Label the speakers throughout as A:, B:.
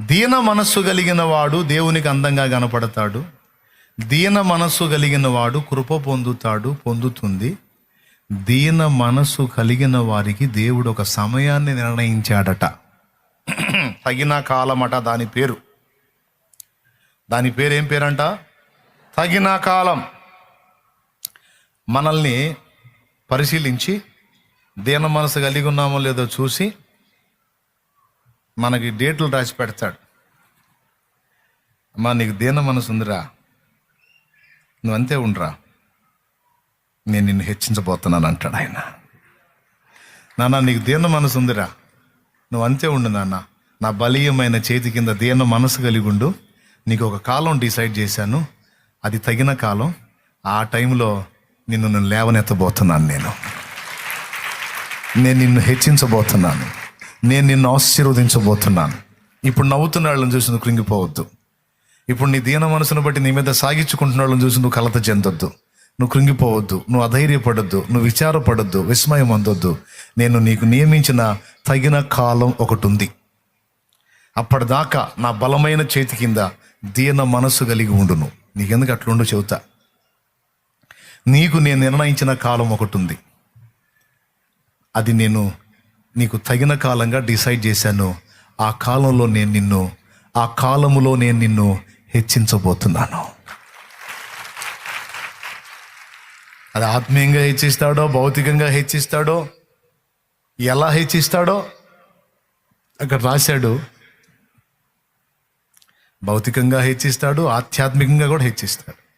A: దీన మనస్సు కలిగిన వాడు దేవునికి అందంగా కనపడతాడు. దీన మనస్సు కలిగిన వాడు కృప పొందుతాడు పొందుతుంది. దీన మనస్సు కలిగిన వారికి దేవుడు ఒక సమయాన్ని నిర్ణయించాడట. తగిన కాలమట దాని పేరు. దాని పేరు ఏం పేరంట? తగిన కాలం. మనల్ని పరిశీలించి దీన మనసు కలిగి ఉన్నామో లేదో చూసి మనకి డేట్లు రాసి పెడతాడు. అమ్మా నీకు దీన మనసు ఉందిరా. నువ్వు అంతే ఉండరా. నేను నిన్ను హెచ్చించబోతున్నాను అంటాడు ఆయన. నాన్న నీకు దీన మనసు ఉందిరా. నువ్వు అంతే ఉండు నాన్న. నా బలీయమైన చేతి కింద దీన మనసు కలిగి ఉండు. నీకు ఒక కాలం డిసైడ్ చేశాను. అది తగిన కాలం. ఆ టైంలో నిన్ను నేను లేవనెత్తబోతున్నాను నేను. నేను నిన్ను హెచ్చించబోతున్నాను. నేను నిన్ను ఆశీర్వదించబోతున్నాను. ఇప్పుడు నవ్వుతున్న వాళ్ళని చూసి నువ్వు కృంగిపోవద్దు. ఇప్పుడు నీ దీన మనసును బట్టి నీ మీద సాగించుకుంటున్న వాళ్ళని చూసి నువ్వు కలత చెందొద్దు. నువ్వు కృంగిపోవద్దు. నువ్వు అధైర్యపడద్దు. నువ్వు విచారపడద్దు. విస్మయం అందొద్దు. నేను నీకు నియమించిన తగిన కాలం ఒకటి ఉంది అప్పటిదాకా నా బలమైన చేతి కింద దీన మనసు కలిగి ఉండును. నీకెందుకు అట్లుండు చెబుతా? నీకు నేను నిర్ణయించిన కాలం ఒకటి ఉంది అది నేను నీకు తగిన కాలంగా డిసైడ్ చేశాను. ఆ కాలంలో నేను నిన్ను ఆ కాలములో నేను నిన్ను హెచ్చించబోతున్నాను. అది ఆత్మీయంగా హెచ్చిస్తాడో భౌతికంగా హెచ్చిస్తాడో ఎలా హెచ్చిస్తాడో అక్కడ రాశాడు. భౌతికంగా హెచ్చిస్తాడు ఆధ్యాత్మికంగా కూడా హెచ్చిస్తాడు.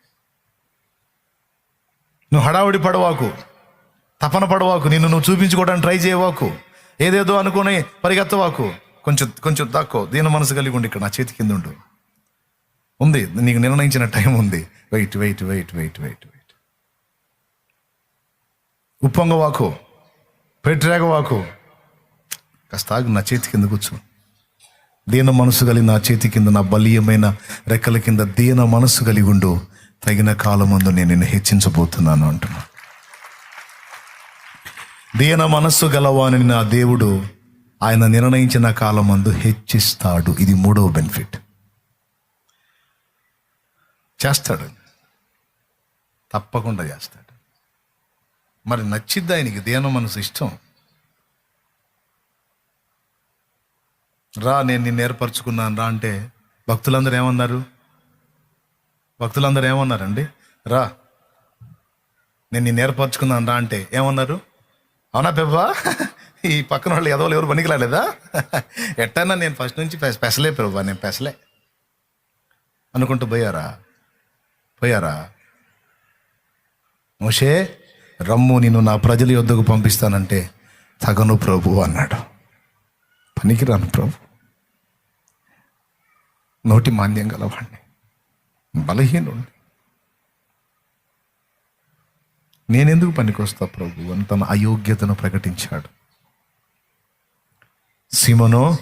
A: నువ్వు హడావుడి పడవాకు తపన పడవాకు నిన్ను నువ్వు చూపించుకోవడానికి ట్రై చేయవాకు. ఏదేదో అనుకుని పరిగెత్తవాకు. కొంచెం కొంచెం తక్కువ దీన మనసు కలిగి ఉండి ఇక్కడ నా చేతి కింద ఉండు. ఉంది నీకు నిర్ణయించిన టైం ఉంది. Wait wait wait wait wait wait. ఉప్పొంగవాకు. పెట్టిరేగవాకు కాస్త ఆగు నా చేతి కింద కూర్చో. దీన మనసు కలిగి నా చేతి కింద నా బలీయమైన రెక్కల కింద దీన మనసు కలిగి ఉండు. తగిన కాలమందు నేను నిన్ను హెచ్చించబోతున్నాను అంటున్నా. దీన మనస్సు గలవాని నా దేవుడు ఆయన నిర్ణయించిన కాలమందు హెచ్చిస్తాడు. ఇది మూడవ బెనిఫిట్. చేస్తాడు. తప్పకుండా చేస్తాడు. మరి నచ్చిద్ది ఆయనకి దీన మనసు ఇష్టం? రా నేను నిన్ను ఏర్పరచుకున్నాను. రా అంటే భక్తులందరూ ఏమన్నారు? భక్తులందరూ ఏమన్నారండి? రా నేను నిన్ను ఏర్పరచుకున్నాను. రా అంటే ఏమన్నారు? అవునా పెబ్బా? ఈ పక్కన వాళ్ళు ఎదవలు ఎవరు పనికిరాలేదా? ఎట్టన్నా నేను ఫస్ట్ నుంచి పెసలే పెబ్బా నేను పెసలే. అనుకుంటూ పోయారా? పోయారా? మోషే రమ్ము నిన్ను నా ప్రజల యొద్దకు పంపిస్తానంటే తగను ప్రభు అన్నాడు. పనికిరాను ప్రభు. నోటి మాంద్యం గలవాణ్ణి. బలహీనుణ్ణి. నేనెందుకు పనికొస్తా ప్రభు? అని తన అయోగ్యతను ప్రకటించాడు. సిమనో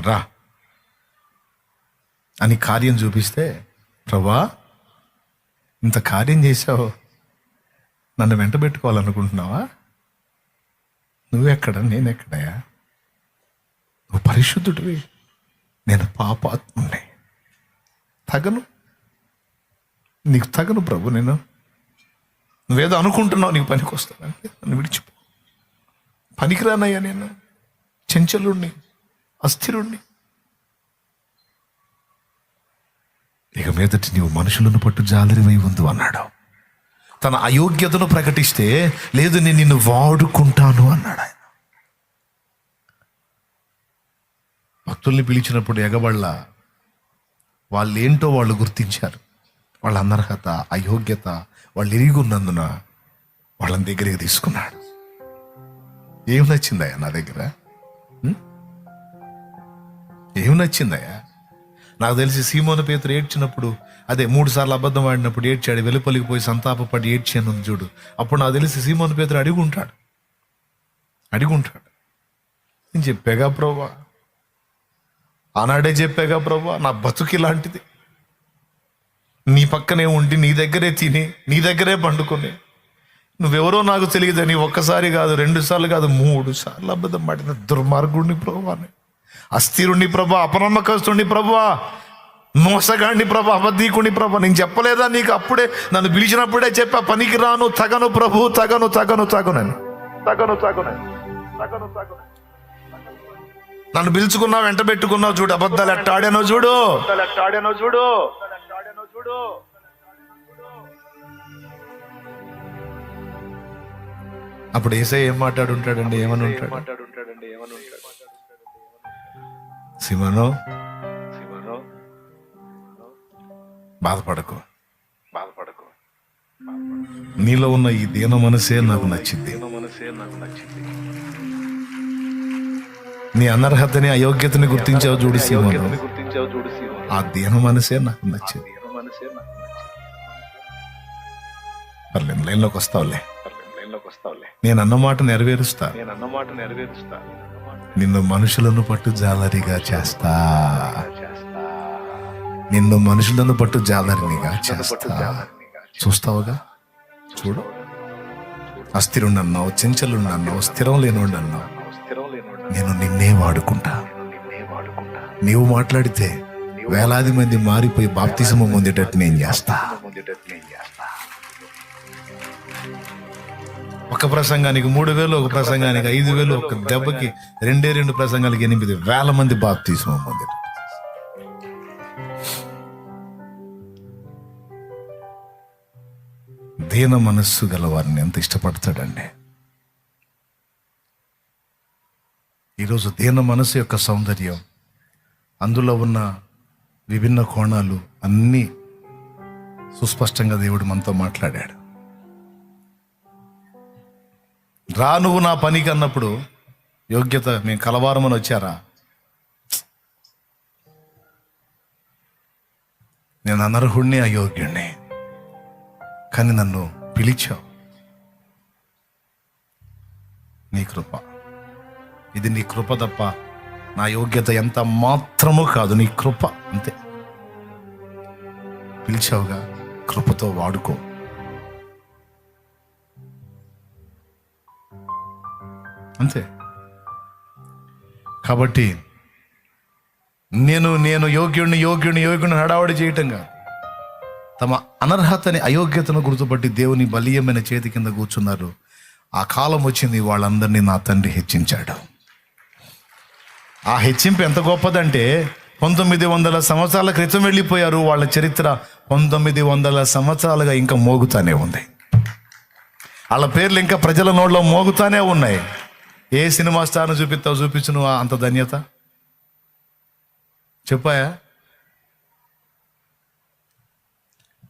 A: రా. అని కార్యం చూపిస్తే ప్రభా ఇంత కార్యం చేశావు. నన్ను వెంట పెట్టుకోవాలనుకుంటున్నావా? నువ్వెక్కడ? నేనెక్కడయా నువ్వు పరిశుద్ధుడివి. నేను పాపాత్ముని తగను. నీకు తగను ప్రభు నేను. నువ్వేదో అనుకుంటున్నావు నీకు పనికి వస్తానంటే నన్ను విడిచిపో. పనికిరానయ్యా నేను. చెంచలుణ్ణి అస్థిరుణ్ణి. ఇక మీదటి నీవు మనుషులను పట్టు జాలరివై ఉంది అన్నాడు. తన అయోగ్యతను ప్రకటిస్తే లేదు నేను నిన్ను వాడుకుంటాను అన్నాడు ఆయన. భక్తుల్ని పిలిచినప్పుడు ఎగబళ్ళ వాళ్ళేంటో వాళ్ళు గుర్తించారు. వాళ్ళ అనర్హత అయోగ్యత వాళ్ళు ఇరిగి ఉన్నందున వాళ్ళని దగ్గరికి తీసుకున్నాడు. ఏం నచ్చిందయ్యా నా దగ్గర? ఏం నచ్చిందయ్యా? నాకు తెలిసి సీమోన పేతురు ఏడ్చినప్పుడు అదే మూడు సార్లు అబద్ధం ఆడినప్పుడు ఏడ్చాడు వెలుపలికి పోయి సంతాపపడి ఏడ్చాను చూడు. అప్పుడు నాకు తెలిసి సీమోన పేతురు అడిగుంటాడు. అడిగుంటాడు. నేను చెప్పాగా ప్రభా ఆనాడే చెప్పాగా ప్రభా నా బతుకి ఇలాంటిది. నీ పక్కనే ఉండి నీ దగ్గరే తిని నీ దగ్గరే పండుకుని. నువ్వెవరో నాకు తెలియదని ఒక్కసారి కాదు రెండు సార్లు కాదు మూడు సార్లు అబద్ధం పడిన దుర్మార్గుడిని ప్రభువాని అస్థిరుణ్ణి ప్రభా అపనమ్మకస్తుణ్ణి ప్రభా మోసగాండి ప్రభా అబద్ధీకుని ప్రభా. నేను చెప్పలేదా నీకు? అప్పుడే నన్ను పిలిచినప్పుడే చెప్పా పనికి రాను తగను ప్రభు తగను తగను తగనని తగను తగనని తగను తగను. నన్ను పిలుచుకున్నావు వెంట పెట్టుకున్నావు చూడు అబద్ధాలు ఎట్ట చూడు. ఎట్ట చూడు. చూడు. అప్పుడు ఏసై ఏం మాట్లాడుంటాడండి? ఏమని ఉంటాడు సిమను? బాధపడకు. బాధపడకు. నీలో ఉన్న ఈ దీన మనసే నాకు నచ్చింది. నీ అనర్హతని అయోగ్యతని గుర్తించావు చూడు సీమను. ఆ దీన మనసే నాకు నచ్చింది. పర్లేదు లైన్లోకి వస్తావులే. నేను అన్న మాట నెరవేరుస్తా.
B: నేనన్నమాట నెరవేరుస్తా.
A: నిన్ను మనుషులను పట్టు జాలరిగా చేస్తా. నిన్ను మనుషులను పట్టు జాలరినిగా చేస్తా. చూస్తావుగా? చూడు. అస్థిరుండన్నావు చెంచలుండన్నావు స్థిరం లేనుండన్నావు. నేను నిన్నే వాడుకుంటా.
B: నిన్నే వాడుకుంటా.
A: నీవు మాట్లాడితే వేలాది మంది మారిపోయి బాప్తిజము పొందేటట్టు నేను చేస్తా. ఒక ప్రసంగానికి మూడు వేలు ఒక ప్రసంగానికి ఐదు వేలు ఒక దెబ్బకి రెండే రెండు ప్రసంగాలకి ఎనిమిది వేల మంది బాప్ పొందేటట్టు దీన మనస్సు గల వారిని ఎంత ఇష్టపడతాడండి? ఈరోజు దీన మనస్సు యొక్క సౌందర్యం అందులో ఉన్న విభిన్న కోణాలు అన్నీ సుస్పష్టంగా దేవుడు మనతో మాట్లాడాడు. రా నువ్వు నా పనికి అన్నప్పుడు యోగ్యత మేము కలవారమని వచ్చారా? నేను అనర్హుణ్ణి అయోగ్యుణ్ణి. కానీ నన్ను పిలిచావు. నీ కృప. ఇది నీ కృప తప్ప నా యోగ్యత ఎంత మాత్రము కాదు నీ కృప అంతే. పిలిచావుగా కృపతో వాడుకో. అంతే. కాబట్టి నేను నేను యోగ్యుడిని యోగ్యుడిని యోగ్యుడిని హడావడి చేయటంగా తమ అనర్హతని అయోగ్యతను గుర్తుపట్టి దేవుని బలీయమైన చేతి కింద కూర్చున్నారు. ఆ కాలం వచ్చింది వాళ్ళందరినీ నా తండ్రి హెచ్చించాడు. ఆ హెచ్చింపు ఎంత గొప్పదంటే పంతొమ్మిది వందల సంవత్సరాల క్రితం వెళ్ళిపోయారు వాళ్ళ చరిత్ర పంతొమ్మిది వందల సంవత్సరాలుగా ఇంకా మోగుతానే ఉంది. వాళ్ళ పేర్లు ఇంకా ప్రజల నోట్లో మోగుతానే ఉన్నాయి. ఏ సినిమా స్టార్ను చూపిస్తావు? చూపించు నువ్వు అంత ధన్యత. చెప్పాయా?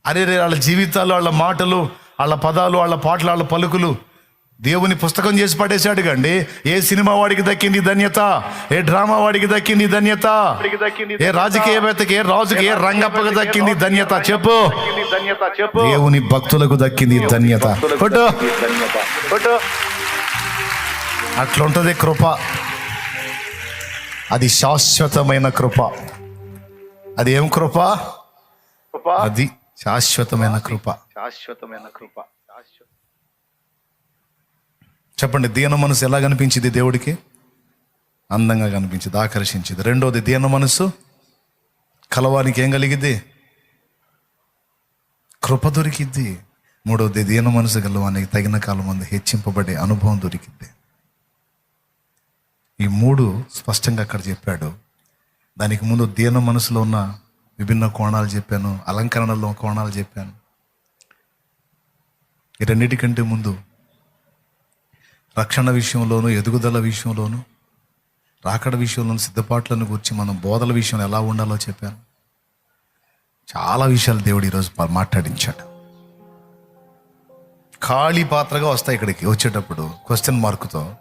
A: అరే రే వాళ్ళ జీవితాలు వాళ్ళ మాటలు వాళ్ళ పదాలు వాళ్ళ పాటలు వాళ్ళ పలుకులు దేవుని పుస్తకం చేసి పడేశాడు కండి. ఏ సినిమా వాడికి దక్కింది ధన్యత? ఏ డ్రామా వాడికి దక్కింది ధన్యత? ఏ రాజకీయవేత్తకి ఏ రాజుకి ఏ రంగప్పకి దక్కింది ధన్యత? చెప్పు. దేవుని భక్తులకు దక్కింది ధన్యత. కొట్టు అట్లుంటది కృప. అది శాశ్వతమైన కృప. అది ఏం కృప?
B: కృప?
A: అది శాశ్వతమైన కృప.
B: శాశ్వతమైన కృప.
A: చెప్పండి దీన మనసు ఎలా కనిపించింది దేవుడికి? అందంగా కనిపించింది ఆకర్షించింది. రెండోది దీన మనసు కలవానికి ఏం కలిగిద్ది? కృప దొరికిద్ది. మూడోది దీన మనసు గలవానికి తగిన కాలం ముందు హెచ్చింపబడే అనుభవం దొరికిద్ది. ఈ మూడు స్పష్టంగా అక్కడ చెప్పాడు. దానికి ముందు దీన మనసులో ఉన్న విభిన్న కోణాలు చెప్పాను అలంకరణలో కోణాలు చెప్పాను. ఈ రెండింటికంటే ముందు రక్షణ విషయంలోను ఎదుగుదల విషయంలోను రాకడ విషయంలోను సిద్ధపాట్లను గురించి మనం బోధల విషయంలో ఎలా ఉండాలో చెప్పాను. చాలా విషయాలు దేవుడు ఈరోజు మాట్లాడించాడు. ఖాళీ పాత్రగా వస్తాయి ఇక్కడికి వచ్చేటప్పుడు క్వశ్చన్ మార్కుతో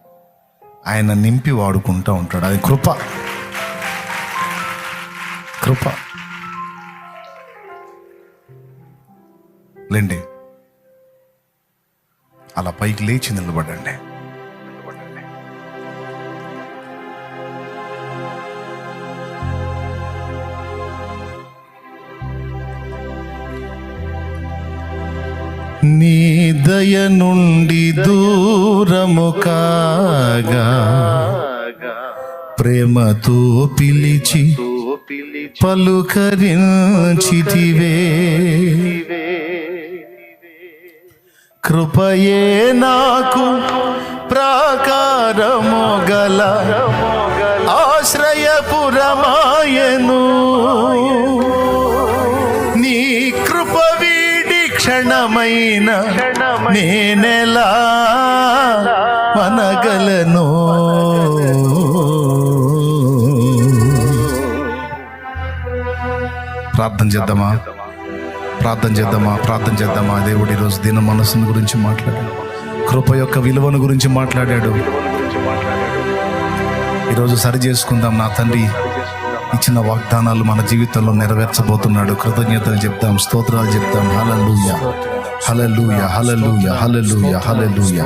A: ఆయన నింపి వాడుకుంటూ ఉంటాడు. అది కృప. కృప. లేండి. అలా పైకి లేచి నిలబడండి. నీ దయ నుండి దూరము కాగా. ప్రేమతో పిలిచి పలుకరించితివే. కృపయే నాకు ప్రాకారము గల. ఆశ్రయపురమాయను క్షణమైన నేనెలా మనగలను ప్రార్థన చేద్దామా? ప్రార్థన చేద్దామా? ప్రార్థన చేద్దామా? దేవుడు ఈరోజు దిన మనసుని గురించి మాట్లాడాడు. కృప యొక్క విలువను గురించి మాట్లాడాడు. ఈరోజు సరి చేసుకుందాం నా తండ్రి. ఇచ్చిన వాగ్దానాలు మన జీవితంలో నెరవేర్చబోతున్నాడు. కృతజ్ఞతలు చెప్తాం స్తోత్రాలు చెప్తాం హాలూయా హలలుయ హలలుయ హలలుయ హలలుయ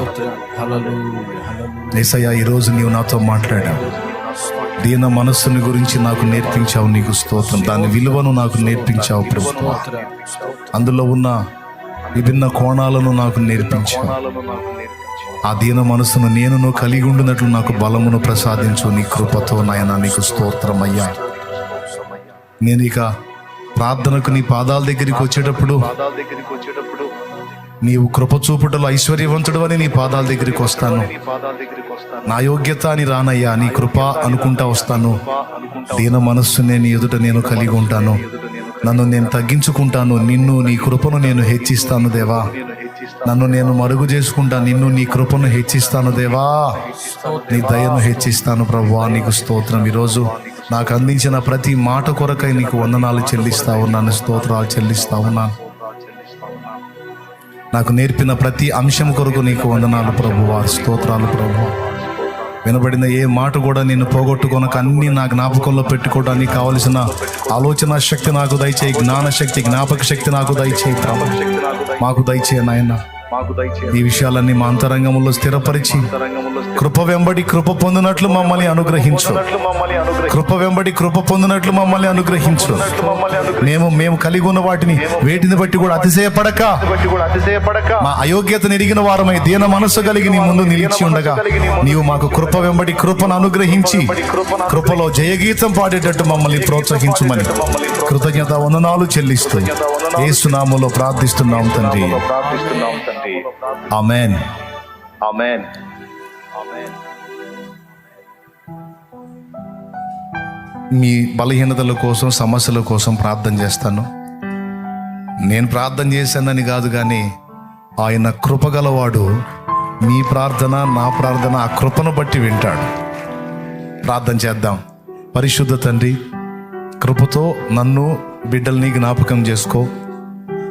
A: ఏసయ్య ఈరోజు నీవు నాతో మాట్లాడావు. దీన మనస్సుని గురించి నాకు నేర్పించావు నీకు స్తోత్రం. దాని విలువను నాకు నేర్పించావు ప్రభుత్వ అందులో ఉన్న విభిన్న కోణాలను నాకు నేర్పించావు. ఆ దీన మనసును నేనును కలిగి ఉండినట్లు నాకు బలమును ప్రసాదించు నీ కృపతో నాయన నీకు స్తోత్రమయ్యా నేను ఇక ప్రార్థనకు నీ పాదాల దగ్గరికి వచ్చేటప్పుడు నీవు కృప చూపుటలో ఐశ్వర్యవంతుడు అని నీ పాదాల దగ్గరికి వస్తాను.
B: నీ
A: యోగ్యత అని రానయ్యా నీ కృప అనుకుంటా వస్తాను. దీన మనస్సునే నీ ఎదుట నేను కలిగి ఉంటాను.
B: నేను
A: నన్ను నేను తగ్గించుకుంటాను నిన్ను నీ కృపను నేను హెచ్చిస్తాను దేవా.
B: నేను
A: నన్ను నేను మరుగు చేసుకుంటా నిన్ను నీ కృపను హెచ్చిస్తాను దేవా. నీ దయను హెచ్చిస్తాను ప్రభువా నీకు స్తోత్రం. ఈరోజు నాకు అందించిన ప్రతి మాట కొరకై నీకు వందనాలు చెల్లిస్తా ఉన్నాను స్తోత్రాలు చెల్లిస్తా ఉన్నాను. నాకు నేర్పిన ప్రతి అంశం కొరకు నీకు వందనాలు ప్రభువా. స్తోత్రాలు ప్రభువా. వినబడిన ఏ మాట కూడా నేను పోగొట్టుకొనక అన్ని నా జ్ఞాపకంలో పెట్టుకోవడానికి కావలసిన ఆలోచన శక్తి నాకు దయచేయి జ్ఞాన శక్తి జ్ఞాపక శక్తి నాకు దయచేయి ప్రభు. మాకు దయచేయి నాయన. ఈ విషయాలన్నీ మా అంతరంగంలో స్థిరపరిచి కృప వెంబడి కృప పొందినట్లు మమ్మల్ని అనుగ్రహించు. కృప వెంబడి కృప పొందినట్లు మమ్మల్ని అనుగ్రహించు. మేము మేము కలిగి ఉన్న వాటిని వేటిని బట్టి కూడా అతిశయపడక. మా అయోగ్యతను ఎరిగిన వారమై దీన మనస్సు కలిగి నీ ముందు నిలిచి ఉండగా నీవు మాకు కృప వెంబడి కృపను అనుగ్రహించి కృపలో జయగీతం పాడేటట్టు మమ్మల్ని ప్రోత్సహించమని కృతజ్ఞత వందనాలు చెల్లిస్తూ ఏసునామలో ప్రార్థిస్తున్నాం తండ్రి.
B: ప్రార్థిస్తున్నాం తండ్రి.
A: ఆమెన్
B: ఆమేన్. ఆమేన్.
A: మీ బలహీనతల కోసం సమస్యల కోసం ప్రార్థన చేస్తాను. నేను ప్రార్థన చేశానని కాదు కానీ ఆయన కృపగలవాడు మీ ప్రార్థన నా ప్రార్థన ఆ కృపను బట్టి వింటాడు. ప్రార్థన చేద్దాం. పరిశుద్ధ తండ్రి కృపతో నన్ను బిడ్డల్ని జ్ఞాపకం చేసుకో.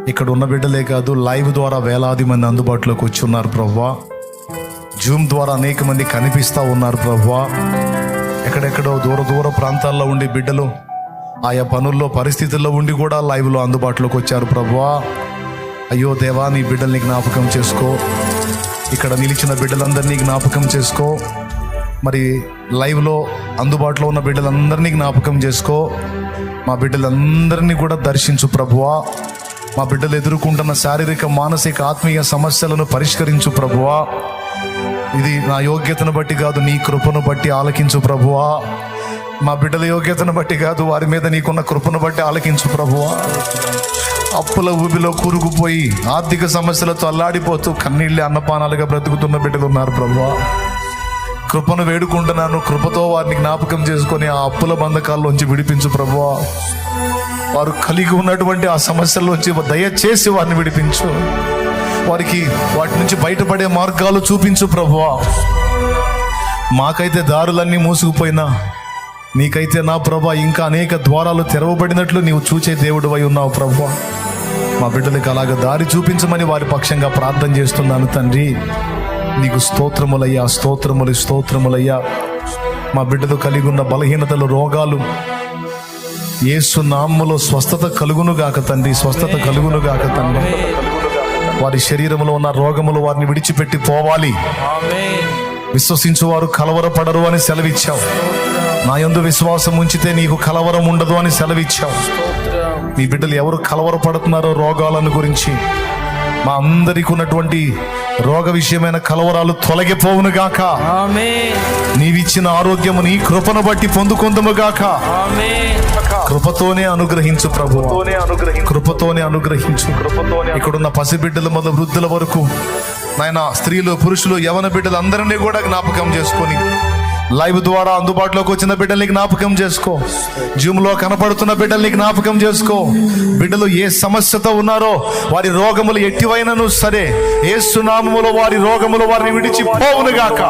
A: ఇక్కడ ఉన్న బిడ్డలే కాదు లైవ్ ద్వారా వేలాది మంది అందుబాటులోకి వచ్చి ఉన్నారు ప్రవ్వా. జూమ్ ద్వారా అనేక మంది కనిపిస్తూ ఉన్నారు ప్రభా ఎక్కడెక్కడో దూర దూర ప్రాంతాల్లో ఉండి బిడ్డలు ఆయా పనుల్లో పరిస్థితుల్లో ఉండి కూడా లైవ్లో అందుబాటులోకి వచ్చారు ప్రభా అయ్యో దేవా నీ బిడ్డల్ని జ్ఞాపకం చేసుకో. ఇక్కడ నిలిచిన బిడ్డలందరినీ జ్ఞాపకం చేసుకో. మరి లైవ్లో అందుబాటులో ఉన్న బిడ్డలందరినీ జ్ఞాపకం చేసుకో. మా బిడ్డలందరినీ కూడా దర్శించు ప్రభువా. మా బిడ్డలు ఎదుర్కొంటున్న శారీరక మానసిక ఆత్మీయ సమస్యలను పరిష్కరించు ప్రభువా. ఇది నా యోగ్యతను బట్టి కాదు నీ కృపను బట్టి ఆలకించు ప్రభువా. మా బిడ్డల యోగ్యతను బట్టి కాదు వారి మీద నీకున్న కృపను బట్టి ఆలకించు ప్రభువా. అప్పుల ఊబిలో కూరుకుపోయి ఆర్థిక సమస్యలతో అల్లాడిపోతూ కన్నీళ్ళు అన్నపానాలుగా బ్రతుకుతున్న బిడ్డలు ఉన్నారు ప్రభువా. కృపను వేడుకుంటున్నాను కృపతో వారిని జ్ఞాపకం చేసుకొని ఆ అప్పుల బంధకాల్లోంచి విడిపించు ప్రభువా. వారు కలిగి ఉన్నటువంటి ఆ సమస్యల్లోంచి దయచేసి వారిని విడిపించు. వారికి వాటి నుంచి బయటపడే మార్గాలు చూపించు ప్రభువా. మాకైతే దారులన్నీ మూసుకుపోయినా నీకైతే నా ప్రభా ఇంకా అనేక ద్వారాలు తెరవబడినట్లు నీవు చూచే దేవుడు అయి ఉన్నావు ప్రభా మా బిడ్డలకు అలాగ దారి చూపించమని వారి పక్షంగా ప్రార్థన చేస్తున్నాను తండ్రి. నీకు స్తోత్రములయ్యా స్తోత్రములు స్తోత్రములయ్యా. మా బిడ్డలు కలిగి ఉన్న బలహీనతలు రోగాలు ఏసు నామ్ములో స్వస్థత కలుగునుగాక తండ్రి స్వస్థత కలుగునుగాక తండ్రి. వారి శరీరంలో ఉన్న రోగములు వారిని విడిచిపెట్టి పోవాలి. విశ్వసించు వారు కలవరపడరు అని సెలవిచ్చావు. నా యందు విశ్వాసం ఉంచితే నీకు కలవరం ఉండదు అని సెలవిచ్చావు. మీ బిడ్డలు ఎవరు కలవరపడుతున్నారో రోగాలను గురించి. మా అందరికి ఉన్నటువంటి రోగ విషయమైన కలవరాలు తొలగిపోవును గాక. నీవిచ్చిన ఆరోగ్యము నీ కృపను బట్టి పొందుకొందుము గాక. కృపతోనే అనుగ్రహించు ప్రభు.
B: కృపతోనే అనుగ్రహించు.
A: కృపతోనే ఇక్కడున్న పసిబిడ్డల మొదలు వృద్ధుల వరకు నాయన స్త్రీలు పురుషులు యవన బిడ్డలు అందరినీ కూడా జ్ఞాపకం చేసుకొని లైవ్ ద్వారా అందుబాటులోకి వచ్చిన బిడ్డల్ని జ్ఞాపకం చేసుకో. జూమ్లో కనపడుతున్న బిడ్డల్ని జ్ఞాపకం చేసుకో. బిడ్డలు ఏ సమస్యతో ఉన్నారో వారి రోగములు ఎట్టివైనను సరే. ఏ సునామములో వారి రోగములు వారిని విడిచి పోవును గాక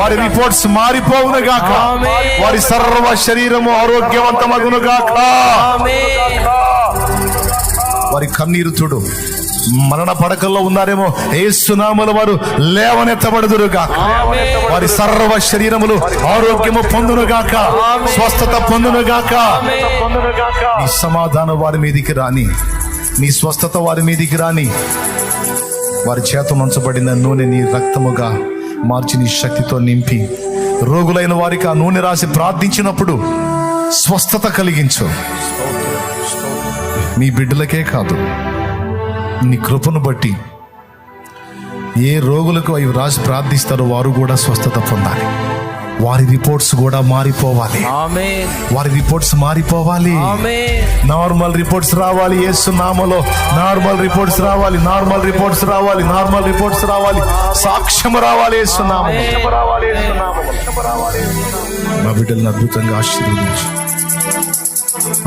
A: వారి రిపోర్ట్స్ మారిపోవును గాక. వారి సర్వ శరీరము ఆరోగ్యవంతమగును గాక. వారి కన్నీరు చూడు మరణ పడకల్లో ఉన్నారేమో. ఏ సునాముల వారు లేవనెత్తబడుదురు గాక
C: ఆమేన్.
A: వారి సర్వ శరీరములు ఆరోగ్యము పొందును గాక స్వస్థత పొందును గాక
B: పొందును గాక
A: నీ సమాధానం వారి మీదికి రాని నీ స్వస్థత వారి మీదికి రాని వారి చేత ఉంచబడిన నూనె నీ రక్తముగా మార్చి నీ శక్తితో నింపి రోగులైన వారికి ఆ నూనె రాసి ప్రార్థించినప్పుడు స్వస్థత కలిగించు. నీ బిడ్డలకే కాదు నీ కృపను బట్టి ఏ రోగులకు అవి రాసి ప్రార్థిస్తారో వారు కూడా స్వస్థత పొందాలి. వారి రిపోర్ట్స్ కూడా మారిపోవాలి. వారి రిపోర్ట్స్ మారిపోవాలి. నార్మల్ రిపోర్ట్స్ రావాలి యేసు నామలో. నార్మల్ రిపోర్ట్స్ రావాలి నార్మల్ రిపోర్ట్స్ రావాలి నార్మల్ రిపోర్ట్స్ రావాలి. సాక్ష్యం రావాలి మా బిడ్డలను అద్భుతంగా ఆశీర్వదించు.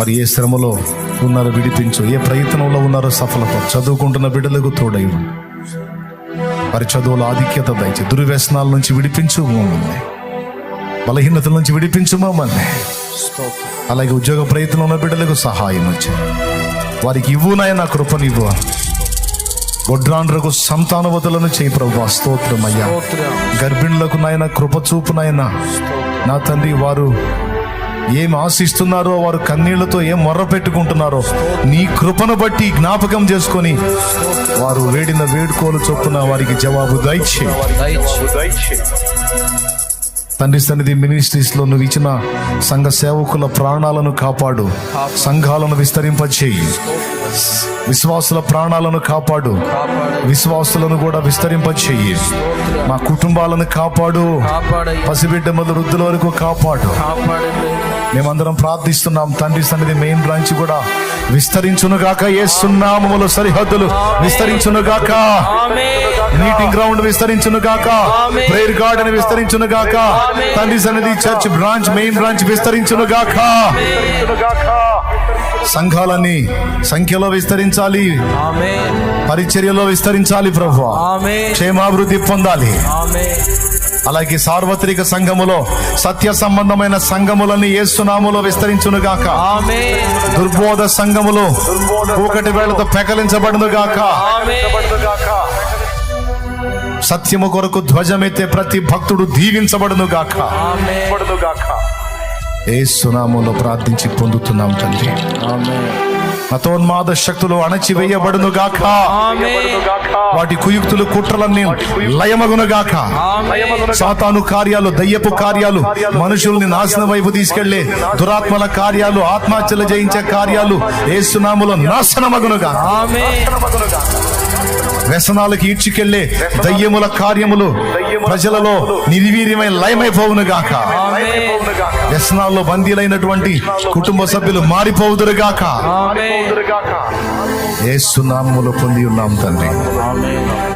A: మరి ఏ శ్రమలో ఉన్నారో విడిపించు ఏ ప్రయత్నంలో ఉన్నారో సఫలత. చదువుకుంటున్న బిడ్డలకు తోడై. వారి చదువుల ఆధిక్యత దయచి దుర్వ్యసనాల నుంచి విడిపించు మమ్మల్ని. బలహీనతల నుంచి విడిపించు మమ్మల్ని. అలాగే ఉద్యోగ ప్రయత్నంలో ఉన్న బిడ్డలకు సహాయం వచ్చి వారికి ఇవ్వునాయన కృపనివ్వు గొడ్రాండ్రకు సంతానవతులను చేయి ప్రభు. స్తోత్రమయ్యా
C: స్తోత్రం.
A: గర్భిణులకు నాయన కృప చూపునైనా నా తండ్రి వారు ఏం ఆశిస్తున్నారో వారు కన్నీళ్ళతో ఏం మొర్ర పెట్టుకుంటున్నారో నీ కృపను బట్టి జ్ఞాపకం చేసుకొని వారు వేడిన వేడుకోలు చొప్పున వారికి జవాబు దయచే తండ్రి సన్నిధి మినిస్ట్రీస్లో నువ్వు ఇచ్చిన సంఘ సేవకుల ప్రాణాలను కాపాడు. సంఘాలను విస్తరింపచేయి విశ్వాసుల ప్రాణాలను కాపాడు. విశ్వాసులను కూడా విస్తరింపచేయి. మా కుటుంబాలను కాపాడు. పసిబిడ్డ మొదలు వృద్ధుల వరకు కాపాడు. మేమందరం ప్రార్థిస్తున్నాం. తండ్రి సన్నిధి మెయిన్ బ్రాంచ్ కూడా విస్తరించునుగాక ఏ సున్నామములు సరిహద్దులు విస్తరించును గాక. మీటింగ్ గ్రౌండ్ విస్తరించును గాక. ప్రేయర్ గార్డెన్ విస్తరించును గాక. తండ్రి సన్నిధి చర్చ్ బ్రాంచ్ మెయిన్ బ్రాంచ్ విస్తరించును గాక. సంఘాలన్నీ సంఖ్యలో విస్తరించాలి.
C: ఆమేన్.
A: పరిచర్యలో విస్తరించాలి ప్రభు క్షేమాభివృద్ధి పొందాలి. అలాగే సార్వత్రిక సంఘములో సత్య సంబంధమైన సంఘములని ఏసునాములో విస్తరించును గాక దుర్బోధ సంఘములు ఒకటి వేళతో పెకలించబడును గాక సత్యము కొరకు ధ్వజమెత్తే ప్రతి భక్తుడు దీవించబడును గాక
B: గాక
A: ఏ సునాములో ప్రార్థించి పొందుతున్నాం తండ్రి. మతోన్మాద శక్తులు అణచివేయబడును గాక వాటి కుయుక్తులు కుట్రలన్నీ లయమగును గాక సాతాను కార్యాలు దయ్యపు కార్యాలు మనుషుల్ని నాశనం వైపు తీసుకెళ్ళే దురాత్మల కార్యాలు ఆత్మహత్యలు జయించే కార్యాలు ఏసునాములు నాశనమగునుగా వ్యసనాలకు ఈడ్చుకెళ్ళే దయ్యముల కార్యములు ప్రజలలో నిర్వీర్యమై లయమైపోవును గాక వ్యసనాల్లో బందీలైనటువంటి కుటుంబ సభ్యులు మారిపోవుదురు గాక
B: గాక
A: ఏసునామములో పొంది ఉన్నాం తండ్రి.